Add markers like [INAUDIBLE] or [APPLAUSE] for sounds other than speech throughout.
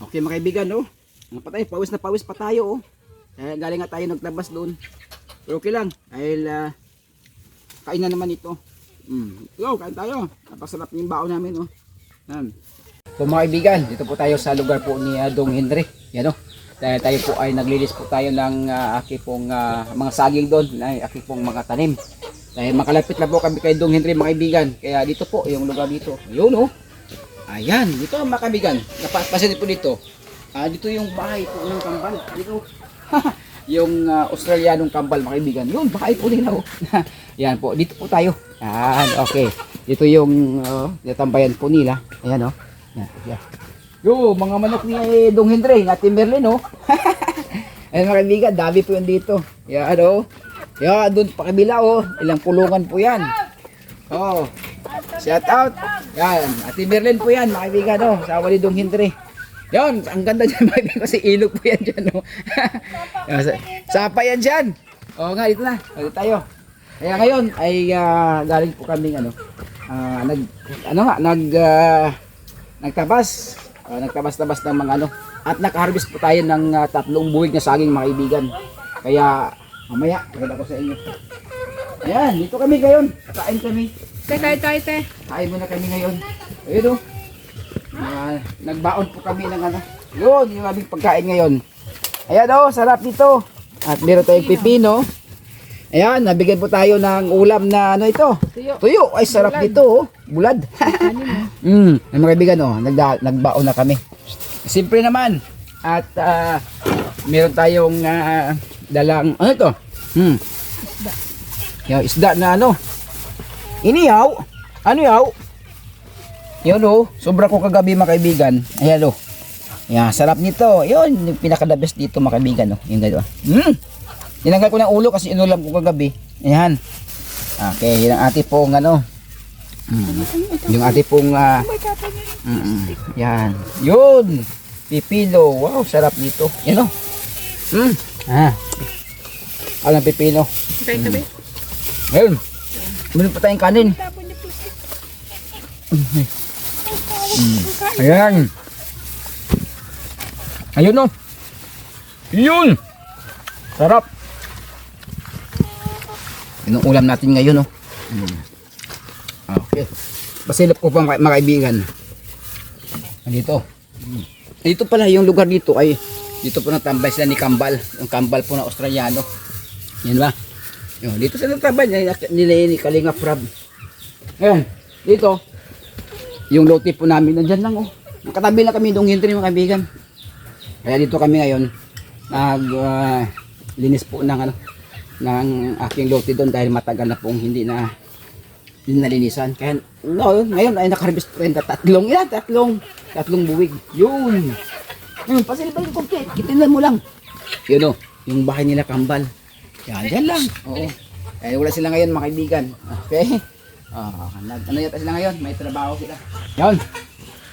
Okay mga kaibigan, no? Mga patay, pawis na pawis pa tayo, oh. Eh, galing nga tayo nagtabas doon. Pero okay lang, dahil ah, kain na naman ito. Mm. Go, kain tayo. Napasarap yung baon namin, oh. Yan. So mga kaibigan, dito po tayo sa lugar po ni ah, Dong Henry. Yan, oh. Dahil tayo po ay naglilis po tayo ng uh, aki pong ah, mga saging doon, na aki pong mga tanim. Dahil makalapit na po kami kay Dong Henry mga kaibigan. Kaya dito po, yung lugar dito. Ayun, oh. Ayan, dito mga kaibigan. Napapasin po dito. Ah, dito yung bahay po ng kambal. Dito. [LAUGHS] yung ah, Australianong kambal mga kaibigan. Yun, bahay po nila. Oh. [LAUGHS] Po, dito po tayo. Yan, okay. Dito yung uh, tambayan po nila. Ayan oh. Yan, yan. Yo, mga manok ni eh, Dong Henry, nga Timberlin oh. [LAUGHS] Ayan mga kaibigan, dami po yun dito. Yan oh. Yan, doon pa kabila oh. Ilang pulungan po yan. Oh. Shout out. Yan, Ate Merlin po yan, mga kaibigan, no? Sa ni Dong Henry. Yan, ang ganda dyan, [LAUGHS] mga kaibigan, kasi ilog po yan dyan, no? Yan, [LAUGHS] sa- Sapa yan dyan. Oo nga, dito na. Dito tayo. Kaya ngayon, ay ah, galing po kami, ano, ah, nag, ano nga, nag, ah, nagtabas. Ah, nagtabas-tabas ng mga ano. At nakaharvest po tayo ng ah, tatlong buwig na saging, mga kaibigan. Kaya, mamaya, pakita ko sa inyo. Ayan, dito kami ngayon. Kain kami. Te, tayo, tayo, te. Kain muna kami ngayon. Ayun o. Ah, nagbaon po kami ng ano. Yun, yung aming pagkain ngayon. Ayan o, sarap dito. At meron tayong pipino. Ayan, nabigyan po tayo ng ulam na ano ito. Tuyo. Tuyo, ay sarap dito oh. Bulad. [LAUGHS] mm, ay mga kaibigan oh, nagda, nagbaon na kami. Simple naman. At ah, meron tayong ah, dalang, ano ito? Hmm. Yung isda na ano, Iniyaw? Ano yaw? Yun oh, sobra ko kagabi mga kaibigan. Ayan oh. Yan, sarap nito. Yun, yung pinaka-the best dito mga kaibigan oh. Yung gano'n. Mm. Tinanggal ko ng ulo kasi inulam ko kagabi. Ayan. Okay, yun ang ate pong ano. Mm. Yung ate pong ah, mm, mm. yan. Yun. Pipino. Wow, sarap nito. Yan oh. Mm. Ah. Alam pipino. Tayo, tabi. Ngayon. Meron pa tayong kanin. Ayan. Ayun no. Yun. Sarap. Yun ang ulam natin ngayon no. Okay. Pasilip ko pa mga kaibigan. Dito. Dito pala yung lugar dito ay dito po natambay sila ni Kambal. Yung Kambal po na Australiano. Yan ba? Yun, dito sa natambay nila, nila ni Kalinga Prab. Ayan. Dito. Yung low tip po namin, nandyan lang oh. Nakatabi lang kami doong hintri mga kaibigan. Kaya dito kami ngayon, nag linis po ng ano, ng aking lote doon dahil matagal na pong hindi na hindi nalinisan. Kaya no, ngayon ay nakaharvest po na tatlong, yan, tatlong, tatlong buwig. Yun. Yun, pasilba yung complete. Kitinan mo lang. Yun oh, yung bahay nila kambal. Yan, dyan lang. Oo. Eh, wala sila ngayon mga kaibigan. Okay? Ah, nag, ano yata sila ngayon? May trabaho sila. Yan.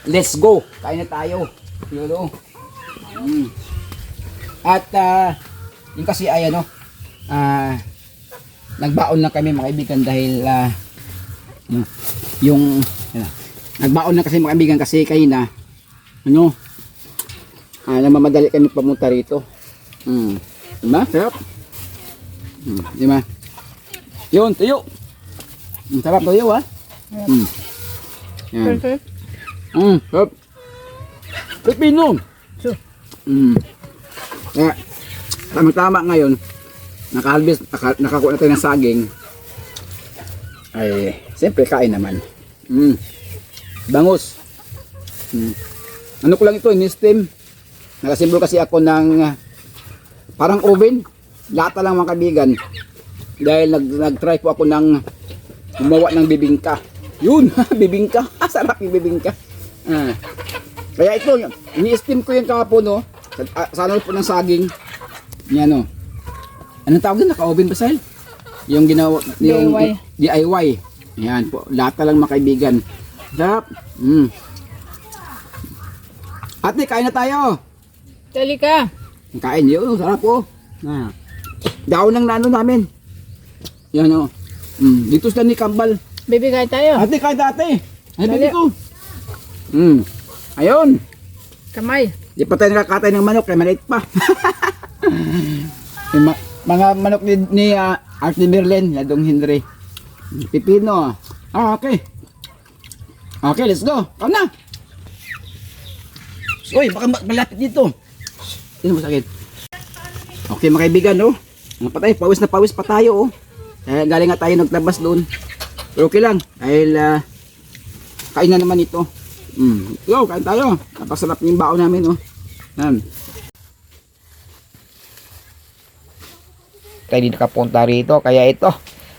Let's go. Kain na tayo. Yun oh. Mm. At ah, yung kasi ay ano, ah, nagbaon lang kami mga kaibigan dahil ah, mm, yung na. nagbaon lang kasi mga kaibigan kasi kayo na ano, ah, namamadali kami pamunta rito. Mm. Diba? Sarap. Mm. Diba? Yun, tuyo. Mm, sarap tuyo ah. Mm. Yan. Perfect. Mm, sarap. Pepino. So. Mm. Kaya, tama-tama ngayon, nakahalbis, naka, nakakuha na tayo ng saging. Ay, siyempre kain naman. Mm. Bangus. Mm. Ano ko lang ito, in-steam. Nakasimbol kasi ako ng ah, parang oven. Lata lang mga kaibigan. Dahil nag, nag-try po ako ng gumawa ng bibingka. Yun, [LAUGHS] bibingka. [LAUGHS] Sarap yung bibingka. Ah. Kaya ito, ini-steam ko yung kahapon, no? Sa, ah, sa po ng saging. Yan, no? Anong tawag din? Naka-oven ba, Sal? Yung ginawa, yung DIY. DIY. Yan po, lata lang mga kaibigan. Sarap. Mm. Ate, kain na tayo. Dali ka. Kain yun, sarap po. Ah. Daon ng nano namin. Yan, no? Mm. Dito sila ni Kambal. Baby, kain tayo. Ate, kain na ate. Ay, bili ko. Mm. Ayun. Kamay. Di pa tayo nakakatay ng manok, kaya maliit pa. [LAUGHS] Yung ma- mga manok ni, ni uh, Art ni Merlin, Ladong Henry. Pipino. Ah, okay. Okay, let's go. Come na. Uy, baka ma- malapit dito. Sino mo sakit? Okay, mga kaibigan, no? Mga patay, pawis na pawis pa tayo, oh. Eh, galing nga tayo naglabas doon. Pero okay lang, dahil ah, kain na naman ito. Mm. Go, kain tayo. Napasarap yung baon namin, oh. Yan. tayo din nakapunta rito kaya ito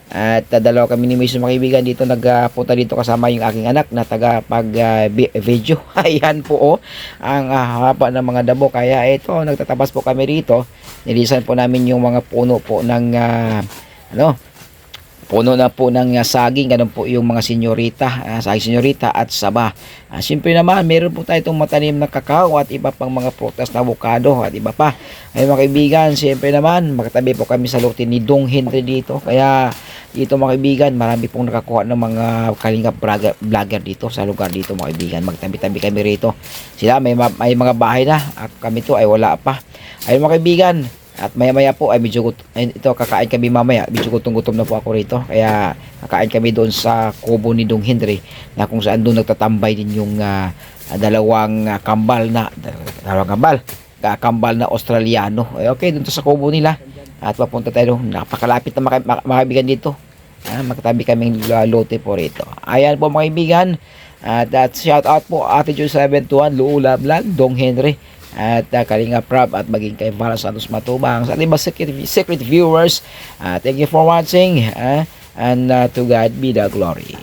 at uh, dalawa kami ni Mason mga dito nagpunta dito kasama yung aking anak na taga pag uh, bi- video. [LAUGHS] Ayan po oh, ang uh, haba ng mga dabo. Kaya ito nagtatabas po kami rito. Nilisan po namin yung mga puno po ng ah, ano puno na po ng uh, saging ganun po yung mga senyorita uh, saging senyorita at saba Ah, Siyempre naman, meron po tayo itong matanim na kakao at iba pang mga prutas na avocado at iba pa. Ay mga kaibigan, siyempre naman, magkatabi po kami sa lote ni Dong Henry dito. Kaya dito mga kaibigan, marami pong nakakuha ng mga kalingap vlogger, dito sa lugar dito mga kaibigan. Magtabi-tabi kami rito. Sila may, ma- may mga bahay na at kami to ay wala pa. Ay mga kaibigan, at maya maya po ay medyo gut- ay, ito kakain kami mamaya. Medyo gutom gutom na po ako rito. Kaya kakain kami doon sa kubo ni Dong Henry na kung saan doon nagtatambay din yung ah, dalawang ah, kambal na dalawang kambal ah, kambal na Australiano. Eh, okay, doon sa kubo nila. At papunta tayo. Napakalapit na mga, mga, mga kaibigan dito. Ah, magkatabi kaming uh, lote po rito. Ayan po mga kaibigan. At at shout out po Ate Joy 721, Luula Vlog, Dong Henry at uh, Kalinga Prab at maging kay Vala Santos Matubang sa ating secret, secret viewers. Uh, thank you for watching uh, and uh, to God be the glory.